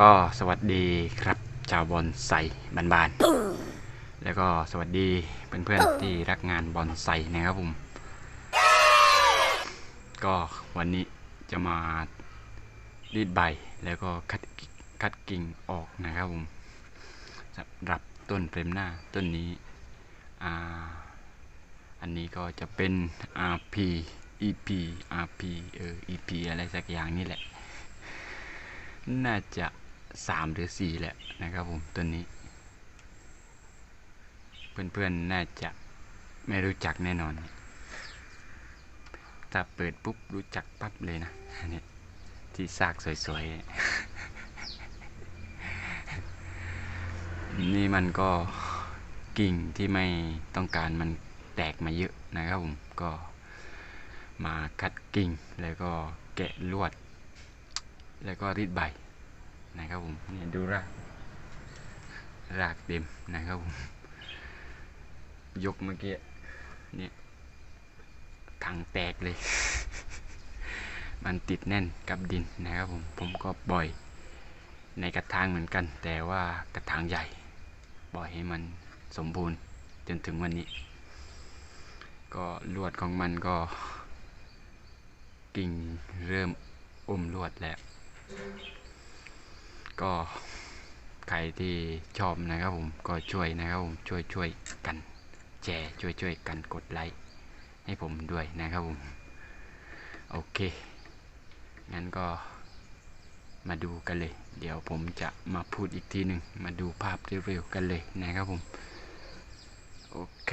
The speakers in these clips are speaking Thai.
ก็สวัสดีครับชาวบอลไซบานๆแล้วก็สวัสดีเพื่อนๆที่รักงานบอลไซนะครับผมก็วันนี้จะมารีดใบแล้วก็คัดคัดกิ่งออกนะครับผมสำหรับต้นเฟรมหน้าต้นนี้อ่าอันนี้ก็จะเป็น RP EP RP เออ EP อะไรสักอย่างนี่แหละ น่าจะ สามหรือสี่แหละนะครับผมตัวนี้ เพื่อนๆน่าจะไม่รู้จักแน่นอน ถ้าเปิดปุ๊บรู้จักปั๊บเลยนะเนี่ยที่ซากสวยๆ นี่มันก็กิ่งที่ไม่ต้องการมันแตกมาเยอะนะครับผมก็มาคัดกิ่งแล้วก็แกะลวด แล้วก็รีดใบ นะครับผมเนี่ยดูรากรากเต็มนะครับผมยกเมื่อกี้เนี่ยถังแตกเลย มันติดแน่นกับดินนะครับผมผมก็ปล่อยในกระถางเหมือนกัน แต่ว่ากระถางใหญ่ปล่อยให้มันสมบูรณ์จนถึงวันนี้ ก็ลวดของมันก็ กิ่งเริ่มอมลวดแล้ว ก็ใครที่ชอบนะครับผมก็ช่วยนะครับผมช่วยช่วยกันแชร์ช่วยช่วยกันกดไลค์ให้ผมด้วยนะครับผมโอเคงั้นก็มาดูกันเลย เดี๋ยวผมจะมาพูดอีกทีหนึ่งมาดูภาพเร็วๆกันเลยนะครับผมโอเค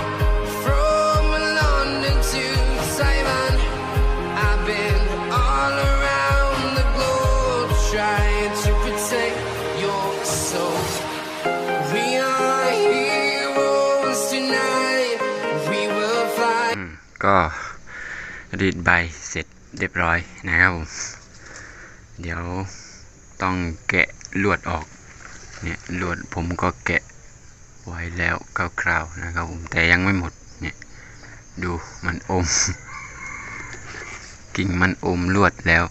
ก็รีดใบเสร็จเรียบร้อยนะครับผมเดี๋ยวต้องแกะลวดออกเนี่ยลวดผมก็แกะไว้แล้วคร่าวๆนะครับผมแต่ยังไม่หมดเนี่ยดูมันอม กิ่งมันอมลวดแล้ว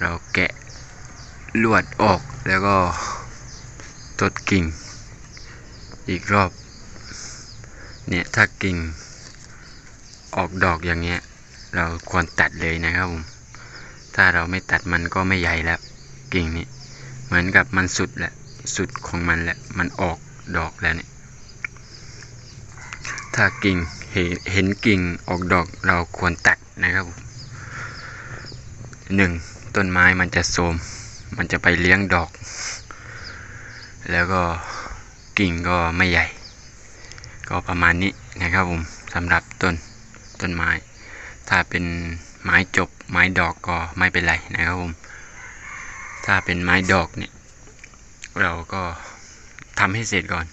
เราแกะลวดออกแล้วก็ตดกิ่งอีกรอบ เนี่ยถ้ากิ่งออกดอกอย่างเงี้ย เราควรตัดเลยนะครับผม ถ้าเราไม่ตัดมันก็ไม่ใหญ่แล้ว กิ่งนี้เหมือนกับมันสุดแหละสุดของมันแหละมันออกดอกแล้วเนี่ยถ้ากิ่งเห็นเห็นกิ่งออกดอกเราควรตัดนะครับผมหนึ่งต้นไม้มันจะโทรมมันจะไปเลี้ยงดอก แล้วก็กิ่งก็ไม่ใหญ่ ก็ประมาณนี้นะครับผมสำหรับต้นต้นไม้ ถ้าเป็นไม้จบไม้ดอกก็ไม่เป็นไรนะครับผมถ้าเป็นไม้ดอกเนี่ยเราก็ทำให้เสร็จก่อน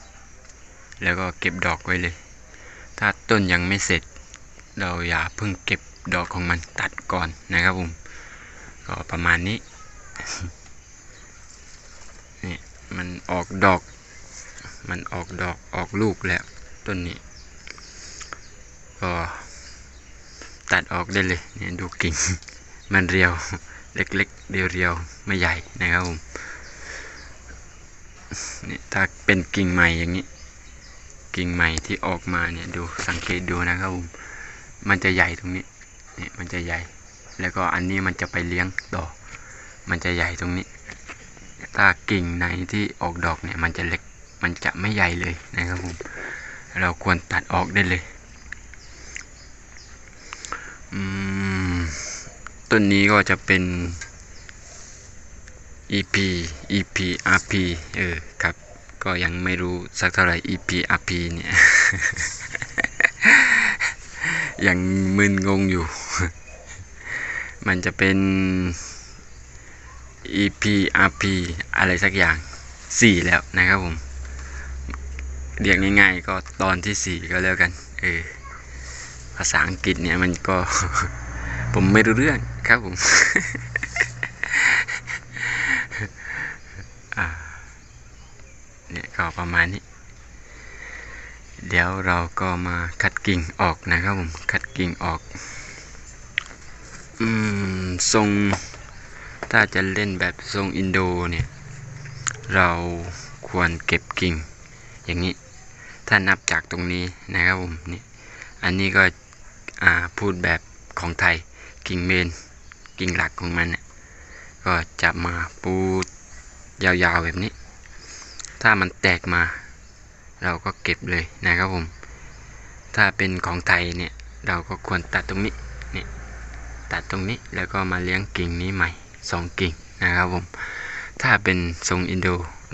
แล้วก็เก็บดอกไว้เลย ถ้าต้นยังไม่เสร็จ เราอย่าเพิ่งเก็บดอกของมันตัดก่อนนะครับผมก็ประมาณนี้นี่มันออกดอก มันออกดอกออกลูกแล้ว ต้นนี้ ก็ตัดออกได้เลยเนี่ยดูกิ่ง มันเรียวเล็กๆ เรียวๆ ไม่ใหญ่นะครับผมเนี่ยถ้าเป็นกิ่งใหม่อย่างนี้ กิ่งใหม่ที่ออกมาเนี่ยดูสังเกตดูนะครับผมมันจะใหญ่ตรงนี้เนี่ยมันจะใหญ่ แล้วก็อันนี้มันจะไปเลี้ยงต่อ มันจะใหญ่ตรงนี้ ถ้ากิ่งไหนที่ออกดอกเนี่ยมันจะเล็กมันจะไม่ใหญ่เลยนะครับผม เราควรตัดออกได้เลยอืมต้นนี้ก็จะเป็น EP EP RP เออครับ ก็ยังไม่รู้สักเท่าไหร่ EP RP เนี่ย ยังมึนงงอยู่ มันจะเป็น EP RP อะไรสักอย่างสี่แล้วนะครับผม เรียกง่าย ๆ ก็ตอนที่สี่ก็แล้วกันเออภาษาอังกฤษเนี่ยมันก็ ผมไม่รู้เรื่องครับผมเนี่ยก็ประมาณนี้ เดี๋ยวเราก็มาคัดกิ่งออกนะครับผม คัดกิ่งออก อืม ทรง ถ้าจะเล่นแบบทรงอินโดเนี่ย เราควรเก็บกิ่ง อย่างนี้ ถ้านับจากตรงนี้นะครับผมนี่อันนี้ก็พูดแบบของไทยกิ่งเมนกิ่งหลักของมันเนี่ยก็จะมาปูยาวๆแบบนี้ ถ้ามันแตกมา เราก็เก็บเลยนะครับผม ถ้าเป็นของไทยเนี่ยเราก็ควรตัดตรงนี้นี่ตัดตรงนี้แล้วก็มาเลี้ยงกิ่งนี้ใหม่สองกิ่งนะครับผม ถ้าเป็นทรงอินโด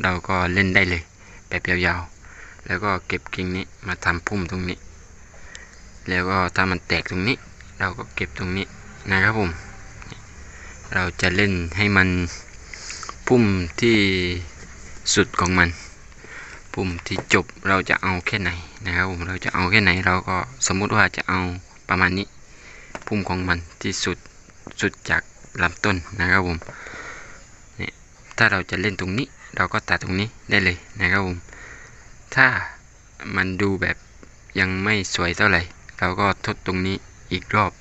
เราก็เล่นได้เลยแบบยาวๆ แล้วก็เก็บกิ่งนี้มาทำพุ่มตรงนี้ แล้วก็ถ้ามันแตกตรงนี้ เราก็เก็บตรงนี้นะครับผม เราจะเล่นให้มันพุ่มที่สุดของมัน ปุ่มที่จบเราจะเอาแค่ไหนนะครับผมเราจะเอาแค่ไหนเราก็สมมุติว่าจะเอาประมาณนี้พุ่มของมันที่สุดสุดจากลำต้นนะครับผมเนี่ยถ้าเราจะเล่นตรงนี้ เราก็ตัดตรงนี้ได้เลยนะครับผม ถ้ามันดูแบบยังไม่สวยเท่าไหร่ เราก็ทดตรงนี้อีกรอบ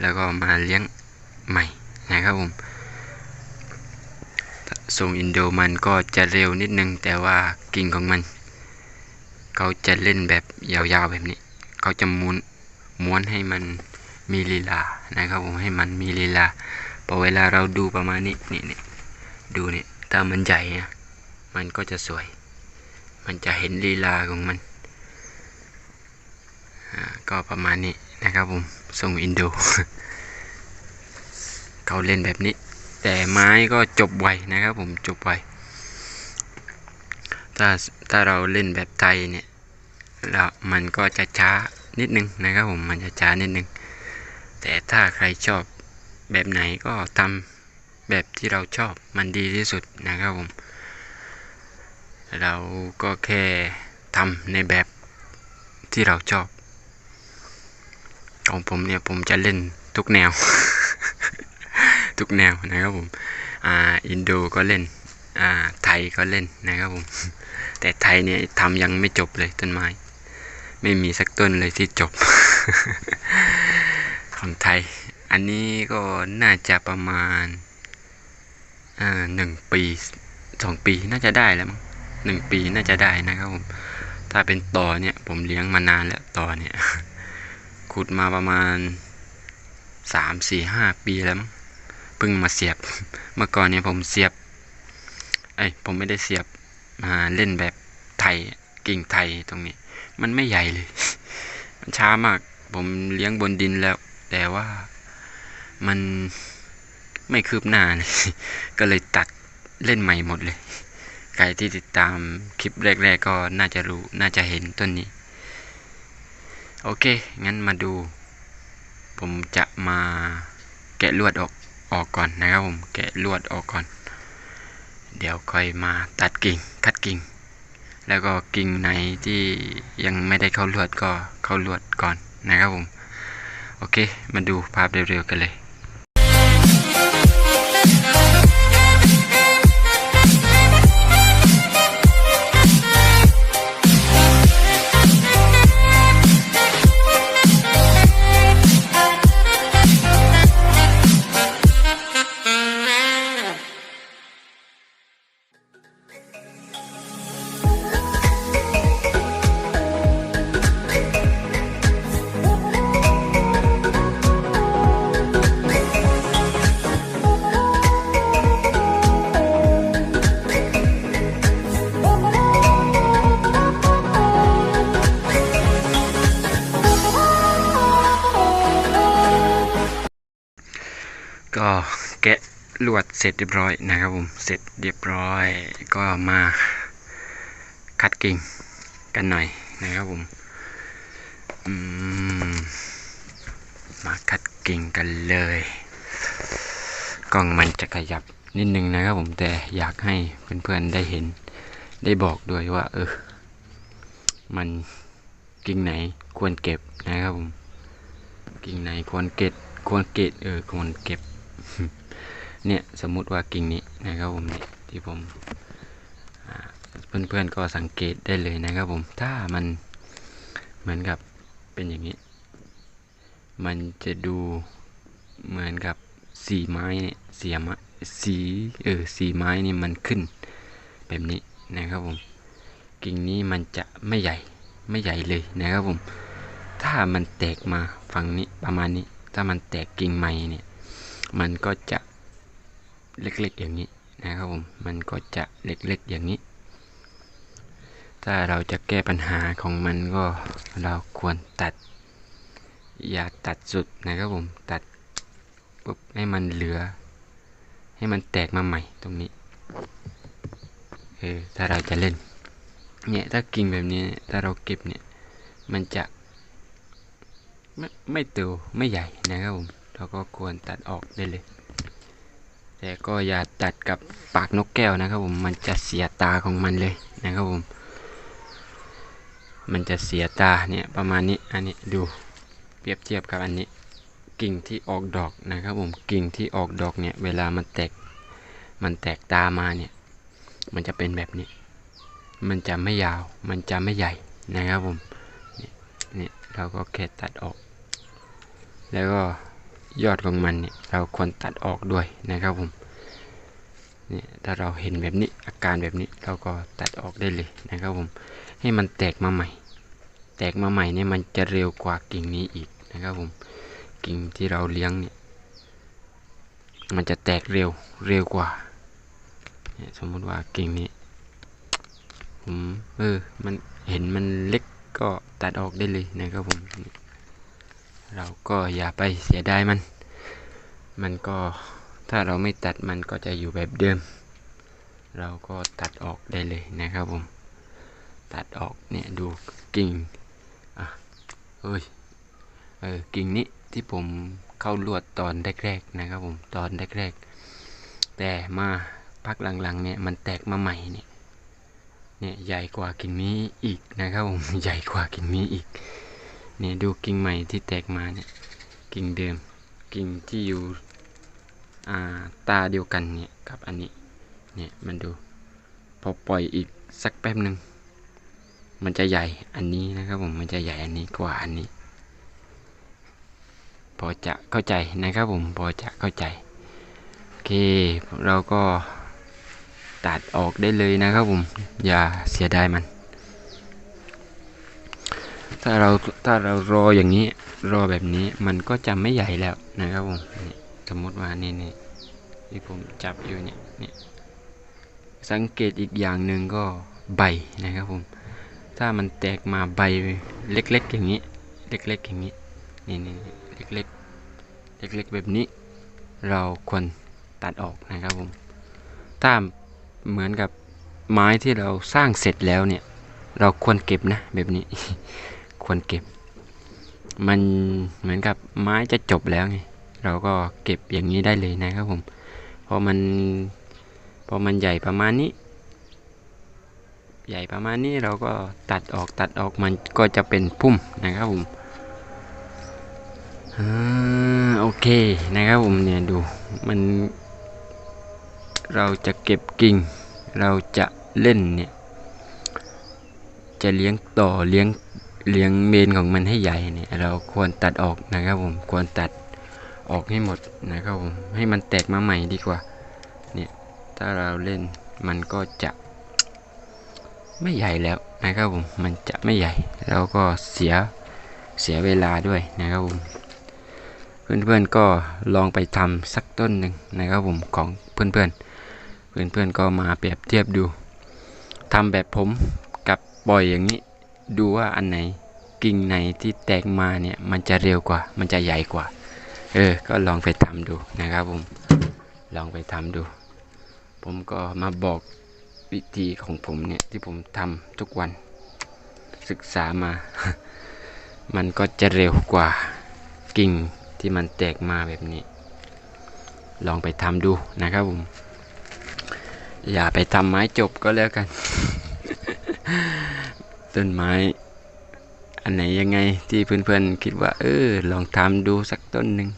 แล้วก็มาเลี้ยงใหม่นะครับผมทรงอินโดมันก็จะเร็วนิดนึง แต่ว่ากิ่งของมัน เขาจะเล่นแบบยาวๆแบบนี้ เขาจะม้วนม้วนให้มันมีลีลานะครับผมให้มันมีลีลาพอเวลาเราดูประมาณนี้นี่นี่ดูนี่ถ้ามันใหญ่นะมันก็จะสวย มันจะเห็นลีลาของมันอ่าก็ประมาณนี้นะครับผมทรงอินโดเขาเล่นแบบนี้ แต่ไม้ก็จบไวนะครับผมจบไวถ้าถ้าเราเล่นแบบไทยเนี่ยแล้วมันก็จะช้านิดนึงนะครับผมมันจะช้านิดนึง แต่ถ้าใครชอบแบบไหนก็ทำแบบที่เราชอบมันดีที่สุดนะครับผม เราก็แค่ทำในแบบที่เราชอบ ของผมเนี่ยผมจะเล่นทุกแนว ทุกแนวนะครับผม อ่า อินโดก็เล่น อ่า ไทยก็เล่นนะครับผม แต่ไทยเนี่ยทำยังไม่จบเลยต้นไม้ ไม่มีสักต้นเลยที่จบ ของไทย อันนี้ก็น่าจะประมาณ อ่าหนึ่งปีสองปีน่าจะได้แล้วมั้ง หนึ่งปีน่าจะได้นะครับผม ถ้าเป็นต่อเนี่ยผมเลี้ยงมานานแล้วต่อเนี่ย ขุดมาประมาณสามสี่ห้าปีแล้วมั้งเพิ่งมาเสียบ เมื่อก่อนเนี่ยผมเสียบเอ้ผมไม่ได้เสียบมาเล่นแบบไทยกิ่งไทยตรงนี้ มันไม่ใหญ่เลย มันช้ามาก ผมเลี้ยงบนดินแล้ว แต่ว่ามันไม่คืบหน้าเลย ก็เลยตัดเล่นใหม่หมดเลย ใครที่ติดตามคลิปแรกๆก็น่าจะรู้น่าจะเห็นต้นนี้ โอเค งั้นมาดู ผมจะมาแกะลวดออกออกก่อนนะครับผมแกะลวดออกก่อน เดี๋ยวค่อยมาตัดกิ่งคัดกิ่ง แล้วก็กิ่งไหนที่ยังไม่ได้เข้าลวดก็เข้าลวดก่อนนะครับผม โอเค มาดูภาพเร็วๆกันเลย ร็จเรียบร้อยนะครับผมเสร็จเรียบร้อยก็มาคัดกิ่งกันหน่อยนะครับผมมมาคัดกิ่งกันเลย กล้องมันจะขยับนิดนึงนะครับผมแต่อยากให้เพื่อนๆได้เห็นได้บอกด้วยว่า เออ มันกิ่งไหนควรเก็บนะครับผมกิ่งไหนควรเก็บควรเก็บเออควรเก็บ เนี่ยสมมุติว่ากิ่งนี้นะครับผมเนี่ยที่ผมอ่าเพื่อนๆก็สังเกตได้เลยนะครับผมถ้ามันเหมือนกับเป็นอย่างนี้ มันจะดูเหมือนกับสีไม้เนี่ยเสียม้สีเออสีไม้นี่มันขึ้นแบบนี้นะครับผมกิ่งนี้มันจะไม่ใหญ่ไม่ใหญ่เลยนะครับผม ถ้ามันแตกมาฝั่งนี้ประมาณนี้ ถ้ามันแตกกิ่งใหม่เนี่ย มันก็จะ เล็กๆอย่างนี้นะครับผม มันก็จะเล็กๆอย่างนี้ ถ้าเราจะแก้ปัญหาของมันก็เราควรตัด อย่าตัดสุดนะครับผม ตัดปุ๊บให้มันเหลือ ให้มันแตกมาใหม่ตรงนี้ เออ ถ้าเราจะเล่น เนี่ยถ้ากิ่งแบบนี้ ถ้าเราเก็บเนี่ย มันจะไม่ไม่โตไม่ใหญ่นะครับผม เราก็ควรตัดออกได้เลย แต่ก็อย่าตัดกับปากนกแก้วนะครับผมมันจะเสียตาของมันเลยนะครับผม มันจะเสียตาเนี่ยประมาณนี้อันนี้ดูเปรียบเทียบกับอันนี้ กิ่งที่ออกดอกนะครับผมกิ่งที่ออกดอกเนี่ยเวลามันแตกมันแตกตามาเนี่ยมันจะเป็นแบบนี้ มันจะไม่ยาวมันจะไม่ใหญ่นะครับผมเนี่ยเราก็แค่ตัดออก แล้วก็ ยอดของมันเนี่ยเราควรตัดออกด้วยนะครับผมเนี่ยถ้าเราเห็นแบบนี้อาการแบบนี้เราก็ตัดออกได้เลยนะครับผมให้มันแตกมาใหม่ แตกมาใหม่เนี่ยมันจะเร็วกว่ากิ่งนี้อีกนะครับผมกิ่งที่เราเลี้ยงเนี่ยมันจะแตกเร็วเร็วกว่าเนี่ยสมมุติว่ากิ่งนี้ผมเออมันเห็นมันเล็กก็ตัดออกได้เลยนะครับผม เราก็อย่าไปเสียดายมัน มันก็ถ้าเราไม่ตัดมันก็จะอยู่แบบเดิม เราก็ตัดออกได้เลยนะครับผม ตัดออกเนี่ยดูกิ่งอะเฮ้ยเออกิ่งนี้ที่ผมเข้าลวดตอนแรกๆนะครับผมตอนแรกๆแต่มาพักหลังๆเนี่ยมันแตกมาใหม่เนี่ยเนี่ยใหญ่กว่ากิ่งนี้อีกนะครับผมใหญ่กว่ากิ่งนี้อีก เนี่ยดูกิ่งใหม่ที่แตกมาเนี่ยกิ่งเดิมกิ่งที่อยู่อ่าตาเดียวกันเนี่ยกับอันนี้เนี่ยมันดูพอปล่อยอีกสักแป๊บหนึ่งมันจะใหญ่อันนี้นะครับผมมันจะใหญ่อันนี้กว่าอันนี้ พอจะเข้าใจนะครับผมพอจะเข้าใจโอเคเราก็ตัดออกได้เลยนะครับผมอย่าเสียดายมัน ถ้าเราถ้าเรารออย่างนี้รอแบบนี้มันก็จะไม่ใหญ่แล้วนะครับผมสมมติว่านี่นี่ที่ผมจับอยู่เนี่ยเนี่ยสังเกตอีกอย่างหนึ่งก็ใบนะครับผมถ้ามันแตกมาใบเล็กๆอย่างนี้ เล็กๆอย่างนี้นี่นี่เล็กๆเล็กๆแบบนี้ เราควรตัดออกนะครับผมถ้าเหมือนกับไม้ที่เราสร้างเสร็จแล้วเนี่ย เราควรเก็บนะแบบนี้ ควรเก็บ มันเหมือนกับไม้จะจบแล้วไง เราก็เก็บอย่างนี้ได้เลยนะครับผมเพราะมันพอมันใหญ่ประมาณนี้ ใหญ่ประมาณนี้เราก็ตัดออกตัดออกมันก็จะเป็นพุ่มนะครับผมอ่าโอเคนะครับผมเนี่ยดูมัน เราจะเก็บกิ่ง เราจะเล่นเนี่ย จะเลี้ยงต่อเลี้ยง เลี้ยงเมนของมันให้ใหญ่เนี่ยเราควรตัดออกนะครับผมควรตัดออกให้หมดนะครับผมให้มันแตกมาใหม่ดีกว่าเนี่ยถ้าเราเล่นมันก็จะไม่ใหญ่แล้วนะครับผมมันจะไม่ใหญ่แล้วก็เสียเสียเวลาด้วยนะครับผมเพื่อนๆก็ลองไปทำสักต้นหนึ่งนะครับผมของเพื่อนๆเพื่อนๆก็มาเปรียบเทียบดูทำแบบผมกับปล่อยอย่างนี้ ดูว่าอันไหนกิ่งไหนที่แตกมาเนี่ยมันจะเร็วกว่า มันจะใหญ่กว่า เออ ก็ลองไปทำดูนะครับผม ลองไปทำดู ผมก็มาบอกวิธีของผมเนี่ยที่ผมทำทุกวัน ศึกษามา มันก็จะเร็วกว่ากิ่งที่มันแตกมาแบบนี้ ลองไปทำดูนะครับผม อย่าไปทำไม้จบก็แล้วกัน ต้นไม้ อันไหนยังไงที่เพื่อนๆคิดว่า เออ ลองทำดูสักต้นหนึ่ง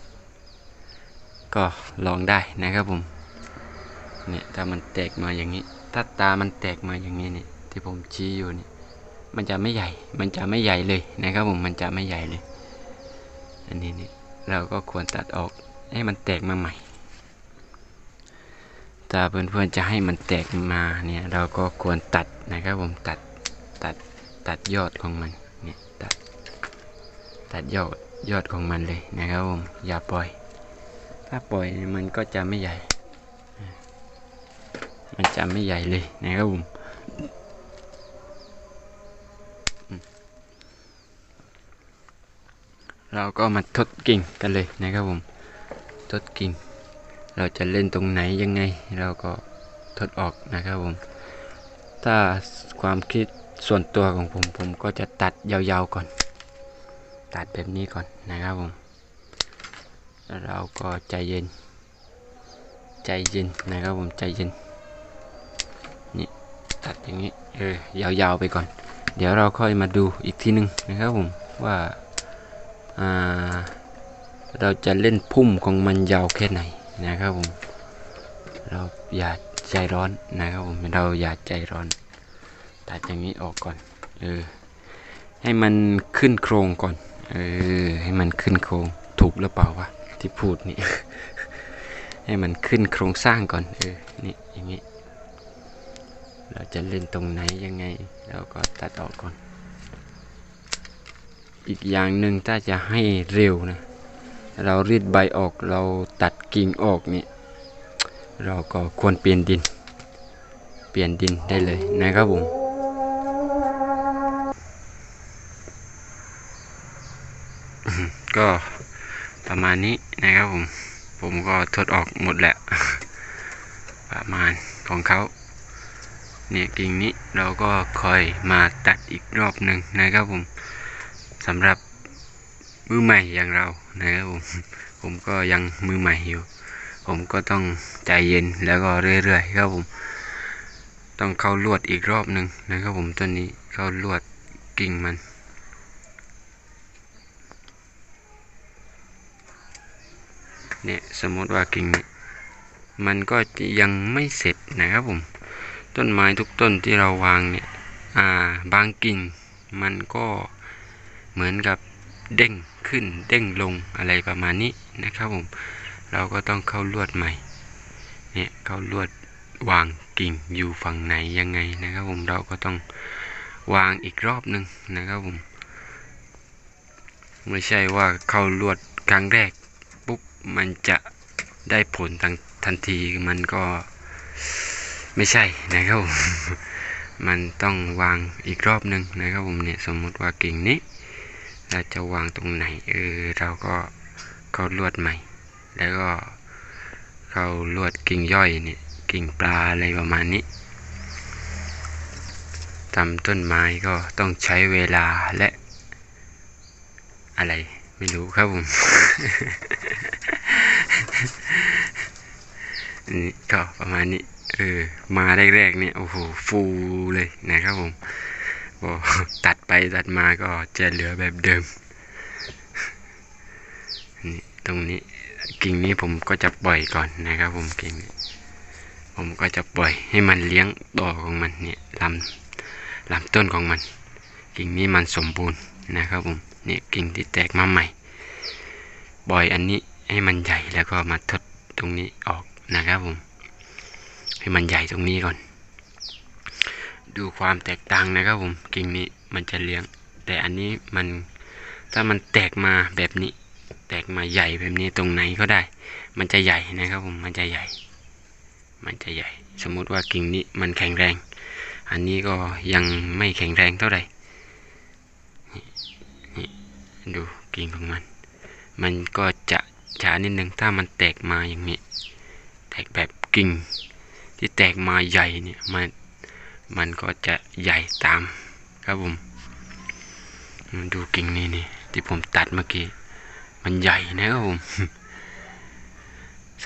ก็ลองได้นะครับผมเนี่ยถ้ามันแตกมาอย่างนี้ ถ้าตามันแตกมาอย่างนี้เนี่ยที่ผมชี้อยู่เนี่ยมันจะไม่ใหญ่ มันจะไม่ใหญ่เลยนะครับผมมันจะไม่ใหญ่เลย อันนี้เนี่ยเราก็ควรตัดออกให้มันแตกมาใหม่ถ้าเพื่อนๆจะให้มันแตกมาเนี่ยเราก็ควรตัดนะครับผมตัดตัด ตัดยอดของมันเนี่ยตัดตัดยอดยอดของมันเลยนะครับผมอย่าปล่อย ถ้าปล่อยมันก็จะไม่ใหญ่ มันจะไม่ใหญ่เลยนะครับผมอืมเราก็มาทดกิ่งกันเลยนะครับผมทดกิ่ง เราจะเล่นตรงไหนยังไง เราก็ทดออกนะครับผม ถ้าความคิด ส่วนตัวของผมผมก็จะตัดยาวๆก่อน ตัดแบบนี้ก่อนนะครับผมแล้วเราก็ใจเย็น ใจเย็นนะครับผมใจเย็นนี่ตัดอย่างนี้เออยาวๆไปก่อน เดี๋ยวเราค่อยมาดูอีกทีหนึ่งนะครับผมว่าอ่าเราจะเล่นพุ่มของมันยาวแค่ไหนนะครับผม เราอย่าใจร้อนนะครับผม เราอย่าใจร้อน ตัดอย่างนี้ออกก่อน เออ ให้มันขึ้นโครงก่อน เออ ให้มันขึ้นโครงถูกหรือเปล่าวะที่พูดนี่ให้มันขึ้นโครงสร้างก่อน เออ นี่อย่างนี้ เราจะเล่นตรงไหนยังไง เราก็ตัดออกก่อน อีกอย่างหนึ่งถ้าจะให้เร็วนะ เรารีดใบออก เราตัดกิ่งออกเนี่ย เราก็ควรเปลี่ยนดิน เปลี่ยนดินได้เลยนะครับผม ก็ประมาณนี้นะครับผมผมก็ทดออกหมดแหละ ประมาณของเขาเนี่ยกิ่งนี้เราก็คอยมาตัดอีกรอบหนึ่งนะครับผมสำหรับมือใหม่อย่างเรานะครับผมผมก็ยังมือใหม่อยู่ ผมก็ต้องใจเย็นแล้วก็เรื่อยๆครับผม ต้องเข้าลวดอีกรอบหนึ่งนะครับผมต้นนี้เข้าลวดกิ่งมัน เนี่ยสมมติว่ากิ่งนี้มันก็ยังไม่เสร็จนะครับผม ต้นไม้ทุกต้นที่เราวางเนี่ยอ่าบางกิ่งมันก็เหมือนกับเด้งขึ้นเด้งลงอะไรประมาณนี้นะครับผม เราก็ต้องเข้าลวดใหม่เนี่ยเข้าลวดวางกิ่งอยู่ฝั่งไหนยังไงนะครับผมเราก็ต้องวางอีกรอบหนึ่งนะครับผม ไม่ใช่ว่าเข้าลวดครั้งแรก มันจะได้ผลทันทันทีมันก็ไม่ใช่นะครับผมมันต้องวางอีกรอบหนึ่งนะครับผมเนี่ยสมมุติว่ากิ่งนี้ เราจะวางตรงไหนเออเราก็เข้าลวดใหม่ แล้วก็เข้าลวดกิ่งย่อยเนี่ยกิ่งปลาอะไรประมาณนี้ทำต้นไม้ก็ต้องใช้เวลาและอะไร ไม่รู้ครับผมนี่ก็ประมาณนี้ เออ มาแรกๆเนี่ย โอ้โห ฟูเลยนะครับผมพอตัดไปตัดมาก็จะเหลือแบบเดิม นี่ตรงนี้กิ่งนี้ผมก็จะปล่อยก่อนนะครับผมกิ่งนี้ผมก็จะปล่อยให้มันเลี้ยงต่อของมันเนี่ยลำลำต้นของมัน กิ่งนี้มันสมบูรณ์นะครับผม เนี่ยกิ่งที่แตกมาใหม่ปล่อยอันนี้ให้มันใหญ่แล้วก็มาทดตรงนี้ออกนะครับผม ให้มันใหญ่ตรงนี้ก่อน ดูความแตกต่างนะครับผมกิ่งนี้มันจะเลี้ยง แต่อันนี้มันถ้ามันแตกมาแบบนี้ แตกมาใหญ่แบบนี้ตรงไหนก็ได้ มันจะใหญ่นะครับผมมันจะใหญ่ มันจะใหญ่ สมมุติว่ากิ่งนี้มันแข็งแรง อันนี้ก็ยังไม่แข็งแรงเท่าไหร่ ดูกิ่งของมัน มันก็จะช้านิดนึงถ้ามันแตกมาอย่างนี้ แตกแบบกิ่ง ที่แตกมาใหญ่เนี่ยมันมันก็จะใหญ่ตามครับผมดูกิ่งนี้นี่ที่ผมตัดเมื่อกี้ มันใหญ่นะครับผม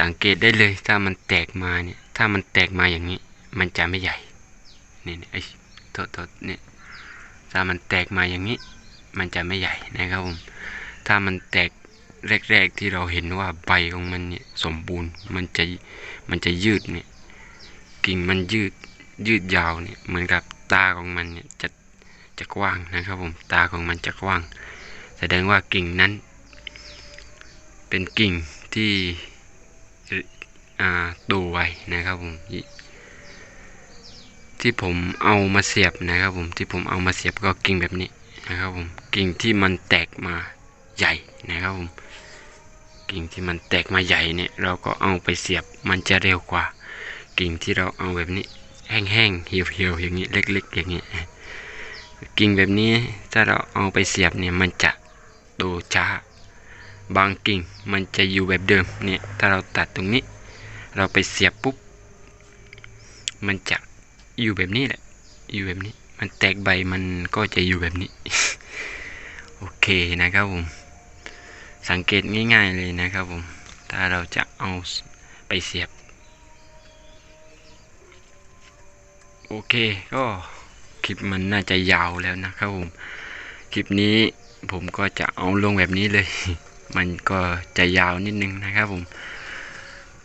สังเกตได้เลยถ้ามันแตกมาเนี่ย ถ้ามันแตกมาอย่างนี้ มันจะไม่ใหญ่ นี่นี่ไอ้โทษโทษเนี่ยถ้ามันแตกมาอย่างนี้ มันจะไม่ใหญ่นะครับผมถ้ามันแตกแรกๆที่เราเห็นว่าใบของมันเนี่ยสมบูรณ์มันจะมันจะยืดเนี่ยกิ่งมันยืดยืดยาวเนี่ยเหมือนกับตาของมันเนี่ยจะจะกว้างนะครับผมตาของมันจะกว้าง แสดงว่ากิ่งนั้น เป็นกิ่งที่อ่าโตไวนะครับผมที่ผมเอามาเสียบนะครับผมที่ผมเอามาเสียบก็กิ่งแบบนี้ นะครับผมกิ่งที่มันแตกมาใหญ่นะครับผมกิ่งที่มันแตกมาใหญ่เนี่ยเราก็เอาไปเสียบมันจะเร็วกว่า กิ่งที่เราเอาแบบนี้แห้งๆเหี่ยวๆอย่างนี้เล็ก ๆ อย่างนี้กิ่งแบบนี้ถ้าเราเอาไปเสียบเนี่ยมันจะโตช้า บางกิ่งมันจะอยู่แบบเดิมเนี่ยถ้าเราตัดตรงนี้ เราไปเสียบปุ๊บมันจะอยู่แบบนี้แหละอยู่แบบนี้ มันแตกใบมันก็จะอยู่แบบนี้ โอเคนะครับผม สังเกตง่าย ๆเลยนะครับผม ถ้าเราจะเอาไปเสียบ โอเคก็คลิปมันน่าจะยาวแล้วนะครับผม คลิปนี้ผมก็จะเอาลงแบบนี้เลย มันก็จะยาวนิดนึงนะครับผม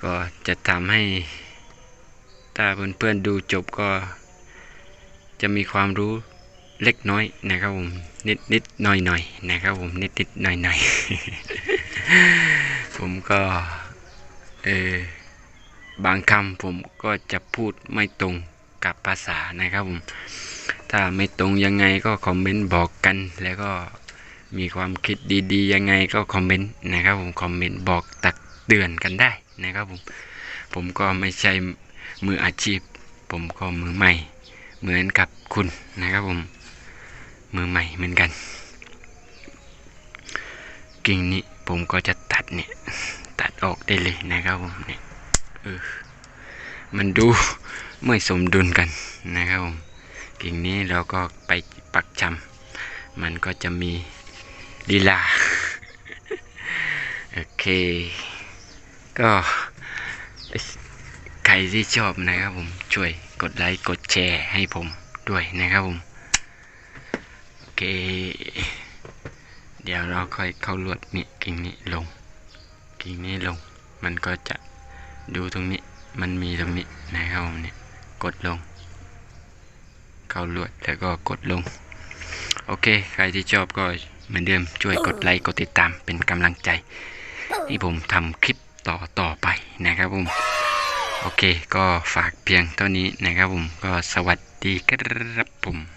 ก็จะทำให้ ถ้าเพื่อนๆดูจบก็ จะมีความรู้เล็กน้อยนะครับผมนิดนิดหน่อยหน่อยนะครับผมนิดนิดหน่อยหน่อยผมก็เออบางคำผมก็จะพูดไม่ตรงกับภาษานะครับผมถ้าไม่ตรงยังไงก็คอมเมนต์บอกกันแล้วก็มีความคิดดีๆ ยังไงก็คอมเมนต์นะครับผมคอมเมนต์บอกตักเตือนกันได้นะครับผมผมก็ไม่ใช่มืออาชีพ ผมก็มือใหม่ เหมือนกับคุณนะครับผม มือใหม่เหมือนกัน กิ่งนี้ผมก็จะตัดเนี่ย ตัดออกได้เลยนะครับผมเนี่ยเออมันดูไม่สมดุลกันนะครับผม กิ่งนี้เราก็ไปปักชำมันก็จะมีลีลา โอเค ก็ใครที่ชอบนะครับผมช่วย กดไลค์กดแชร์ให้ผมด้วยนะครับผม โอเค เดี๋ยวเราค่อยเข้าลวดนี่กิ่งนี้ลง กิ่งนี้ลง มันก็จะดูตรงนี้ มันมีตรงนี้นะครับผมเนี่ย กดลง เข้าลวดแล้วก็กดลง โอเค ใครที่ชอบก็เหมือนเดิมช่วยกดไลค์กดติดตามเป็นกำลังใจ ที่ผมทำคลิปต่อต่อไปนะครับผม โอเคก็ฝากเพียงเท่านี้นะครับผมก็สวัสดีครับผม